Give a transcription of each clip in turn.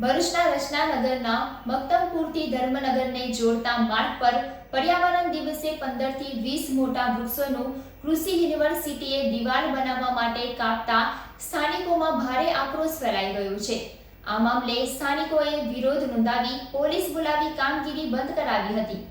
ભરૂચના રચનાનગરના મક્તમપુરથી ધર્મનગરને જોડતા માર્ગ પર પર્યાવરણ દિવસે પંદરથી વીસ મોટા વૃક્ષોનું કૃષિ યુનિવર્સિટીએ દિવાલ બનાવવા માટે કાપતા સ્થાનિકોમાં ભારે આક્રોશ ફેલાઈ ગયો છે. આ મામલે સ્થાનિકોએ વિરોધ નોંધાવી પોલીસ બોલાવી કામગીરી બંધ કરાવી હતી.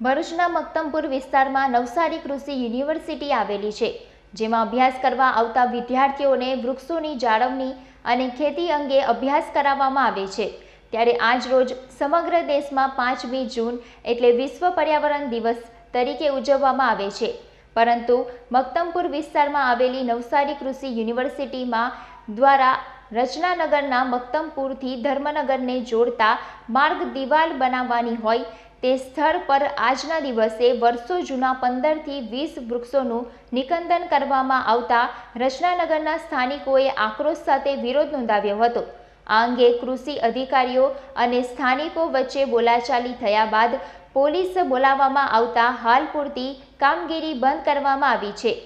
ભરૂચના મક્તમપુર વિસ્તારમાં નવસારી કૃષિ યુનિવર્સિટી આવેલી છે. જેમાં અભ્યાસ કરવા આવતા વિદ્યાર્થીઓને વૃક્ષોની જાળવણી અને ખેતી અંગે અભ્યાસ કરાવવામાં આવે છે. ત્યારે આજ રોજ સમગ્ર દેશમાં પાંચમી જૂન એટલે વિશ્વ પર્યાવરણ દિવસ તરીકે ઉજવવામાં આવે છે. પરંતુ મક્તમપુર વિસ્તારમાં આવેલી નવસારી કૃષિ યુનિવર્સિટીમાં દ્વારા રચનાનગરના મક્તમપુરથી ધર્મનગરને જોડતા માર્ગ દિવાલ બનાવવાની હોય તે સ્થળ પર આજના દિવસે વર્ષો જૂના પંદરથી વીસ વૃક્ષોનું નિકંદન કરવામાં આવતા રચનાનગરના સ્થાનિકોએ આક્રોશ સાથે વિરોધ નોંધાવ્યો હતો. આ અંગે કૃષિ અધિકારીઓ અને સ્થાનિકો વચ્ચે બોલાચાલી થયા બાદ પોલીસ બોલાવવામાં આવતા હાલ પૂરતી કામગીરી બંધ કરવામાં આવી છે.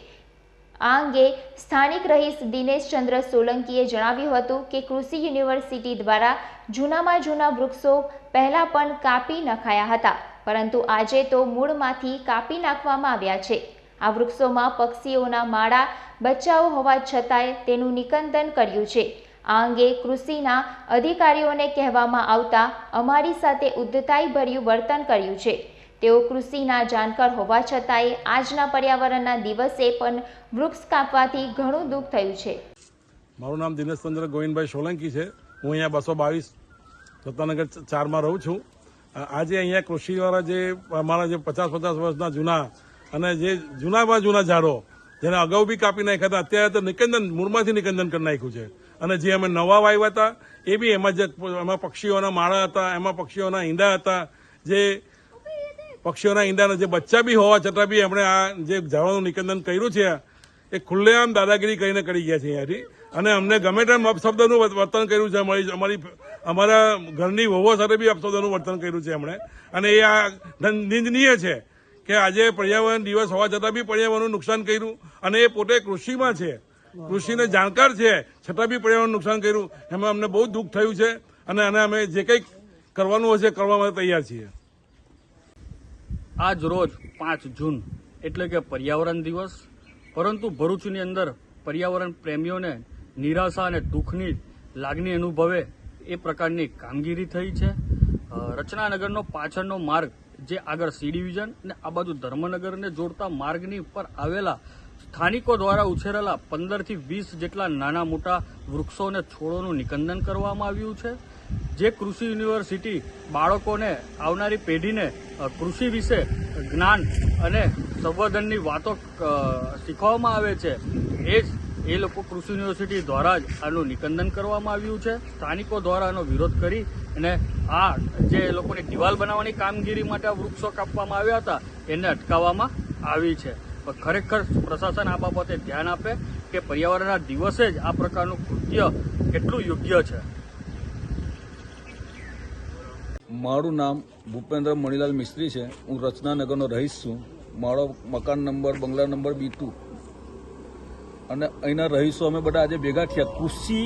આ અંગે સ્થાનિક રહીશ દિનેશ ચંદ્ર સોલંકીએ જણાવ્યું હતું કે કૃષિ યુનિવર્સિટી દ્વારા જૂનામાં જૂના વૃક્ષો પહેલાં પણ કાપી નખાયા હતા, પરંતુ આજે તો મૂળમાંથી કાપી નાખવામાં આવ્યા છે. આ વૃક્ષોમાં પક્ષીઓના માળા, બચ્ચાઓ હોવા છતાંય તેનું નિકંદન કર્યું છે. આ અંગે કૃષિના અધિકારીઓને કહેવામાં આવતા અમારી સાથે ઉદ્ધતાઈભર્યું વર્તન કર્યું છે. તેઓ કૃષિના જાણકાર હોવા છતાંય આજના પર્યાવરણના દિવસે પણ વૃક્ષ કાપવાથી ઘણું દુઃખ થયું છે. મારું નામ દિનેશચંદ્ર ગોવિંદભાઈ સોલંકી છે. હું અહીંયા બસો બાવીસ સત્તાનગર ચારમાં રહું છું. આજે અહીંયા કૃષિવાળા જે, અમારા જે પચાસ પચાસ વર્ષના જૂના અને જે જૂનામાં જૂના ઝાડો, જેને અગાઉ બી કાપી નાખ્યા હતા, અત્યારે તો નિકંદન, મૂળમાંથી નિકંદન કરી નાખ્યું છે. અને જે અમે નવા વાવ્યા હતા, એ બી એમાં જે, એમાં પક્ષીઓના માળા હતા, એમાં પક્ષીઓના ઈંડા હતા, જે પક્ષીઓના ઈંડાના જે બચ્ચા બી હોવા છતાં બી એમણે આ જે ઝાડોનું નિકંદન કર્યું છે, એ ખુલ્લેઆમ દાદાગીરી કરીને કરી ગયા છે અહીંયાથી. અને અમને ગમે તેમ અપશબ્દનું વર્તન કર્યું છે, અમારી અમારી, અમારા ઘરની વહુઓ સાથે બી અપશબ્દનું વર્તન કર્યું છે એમણે. અને એ આ નિંદનીય છે કે આજે પર્યાવરણ દિવસ હોવા છતાં બી પર્યાવરણનું નુકસાન કર્યું. અને એ પોતે કૃષિમાં છે. કૃષિને જાણકાર છે, છતાં બી પર્યાવરણ નુકસાન કર્યું. એમાં અમને બહુ દુઃખ થયું છે. અને અને અમે જે કંઈક કરવાનું હશે, કરવા માટે તૈયાર છીએ. આજ રોજ પાંચ જૂન એટલે કે પર્યાવરણ દિવસ. પરંતુ ભરૂચની અંદર પર્યાવરણ પ્રેમીઓને નિરાશા અને દુઃખની લાગણી અનુભવે એ પ્રકારની કામગીરી થઈ છે. રચનાનગરનો પાછળનો માર્ગ જે આગળ સી ડિવિઝન અને આ બાજુ ધર્મનગરને જોડતા માર્ગની ઉપર આવેલા સ્થાનિકો દ્વારા ઉછેરેલા પંદરથી વીસ જેટલા નાના મોટા વૃક્ષો અને છોડોનું નિકંદન કરવામાં આવ્યું છે. જે કૃષિ યુનિવર્સિટી બાળકોને આવનારી પેઢીને કૃષિ વિશે જ્ઞાન અને સંવર્ધનની વાતો શીખવવામાં આવે છે, એ જ એ લોકો કૃષિ યુનિવર્સિટી દ્વારા જ આનું નિકંદન કરવામાં આવ્યું છે. સ્થાનિકો દ્વારા આનો વિરોધ કરી અને આ જે લોકોની દિવાલ બનાવવાની કામગીરી માટે વૃક્ષો કાપવામાં આવ્યા હતા, એને અટકાવવામાં આવી છે. ખરેખર પ્રશાસન આ બાબતે ધ્યાન આપે કે પર્યાવરણના દિવસે જ આ પ્રકારનું કૃત્ય કેટલું યોગ્ય છે. મારું નામ ભૂપેન્દ્ર મણીલાલ મિસ્ત્રી છે. હું રચનાનગરનો રહીશ છું. મારો મકાન નંબર, બંગલા નંબર બી ટુ અને અહીંના રહીશો અમે બધા આજે ભેગા થયા. કૃષિ,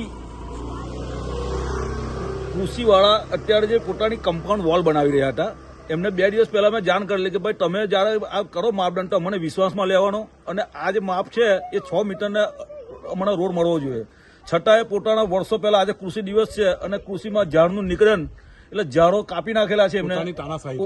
કૃષિવાળા અત્યારે જે પોતાની કમ્પાઉન્ડ વોલ બનાવી રહ્યા હતા, એમને બે દિવસ પહેલાં મેં જાણ કરેલી કે ભાઈ, તમે જ્યારે આ કરો માપદંડ, તો અમને વિશ્વાસમાં લેવાનો. અને આ જે માપ છે, એ છ મીટરને હમણાં રોડ મળવો જોઈએ. છતાંય પોતાના વર્ષો પહેલાં આજે કૃષિ દિવસ છે અને કૃષિમાં ઝાડનું નિકલન એટલે ઝાડો કાપી નાખેલા છે એમને પોતાની તાનાશાહી.